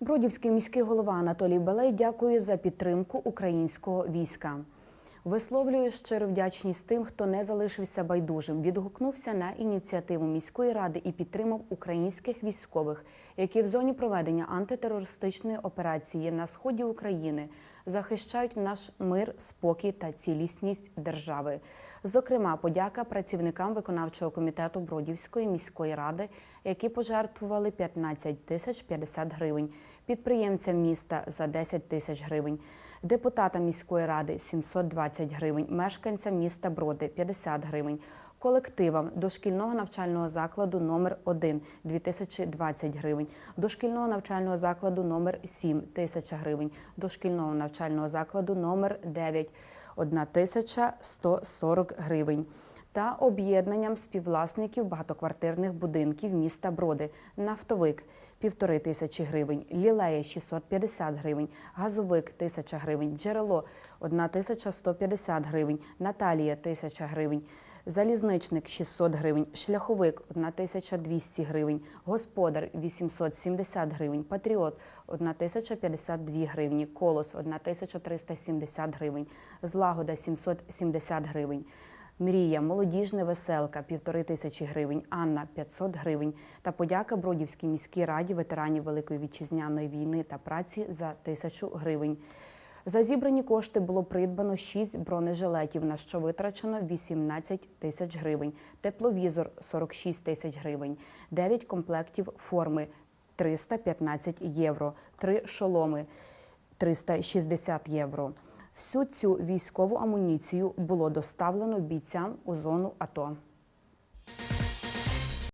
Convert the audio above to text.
Бродівський міський голова Анатолій Балей дякує за підтримку українського війська. Висловлюю щиру вдячність тим, хто не залишився байдужим, відгукнувся на ініціативу міської ради і підтримав українських військових, які в зоні проведення антитерористичної операції на сході України захищають наш мир, спокій та цілісність держави. Зокрема, подяка працівникам виконавчого комітету Бродівської міської ради, які пожертвували 15 тисяч 50 гривень, підприємцям міста за 10 тисяч гривень, депутатам міської ради 720 гривень, мешканцям міста Броди 50 гривень, колективам дошкільного навчального закладу номер 1 2020 гривень, дошкільного навчального закладу номер 7 тисяча гривень, дошкільного навчального закладу номер 9 1140 гривень та об'єднанням співвласників багатоквартирних будинків міста Броди нафтовик півтори тисячі гривень, лілея 650 гривень, газовик 1000 гривень, джерело 1150 гривень, Наталія 1000 гривень. Залізничник 600 гривень, шляховик 1200 гривень, господар 870 гривень, патріот 1052 гривні, колос 1370 гривень, злагода 770 гривень. Мрія, молодіжна веселка півтори тисячі гривень, Анна 500 гривень та подяка Бродівській міській раді ветеранів Великої вітчизняної війни та праці за тисячу гривень. За зібрані кошти було придбано 6 бронежилетів, на що витрачено 18 тисяч гривень, тепловізор 46 тисяч гривень, 9 комплектів форми 315 євро, 3 шоломи 360 євро. Всю цю військову амуніцію було доставлено бійцям у зону АТО.